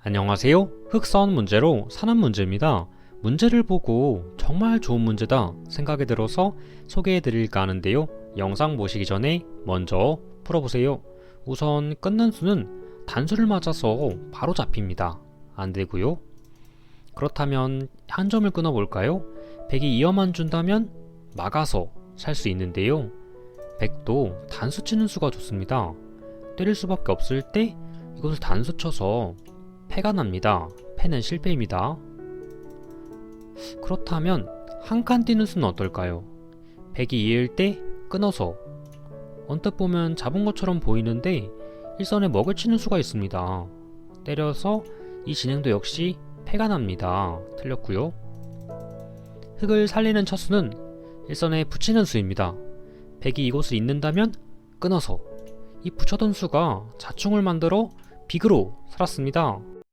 안녕하세요. 흑선 문제로 사는 문제입니다. 문제를 보고 정말 좋은 문제다 생각이 들어서 소개해 드릴까 하는데요. 영상 보시기 전에 먼저 풀어보세요. 우선 끊는 수는 단수를 맞아서 바로 잡힙니다. 안 되고요. 그렇다면 한 점을 끊어 볼까요? 100이 2어만 준다면 막아서 살 수 있는데요. 100도 단수 치는 수가 좋습니다. 때릴 수밖에 없을 때 이것을 단수 쳐서 패가 납니다. 패는 실패입니다. 그렇다면 한 칸 뛰는 수는 어떨까요? 100이 2일 때 끊어서 언뜻 보면 잡은 것처럼 보이는데 일선에 먹을 치는 수가 있습니다. 때려서 이 진행도 역시 패가 납니다. 틀렸고요. 흙을 살리는 첫수는 일선에 붙이는 수입니다. 100이 이곳을 잇는다면 끊어서 이 붙여둔 수가 자충을 만들어 빅으로 살았습니다.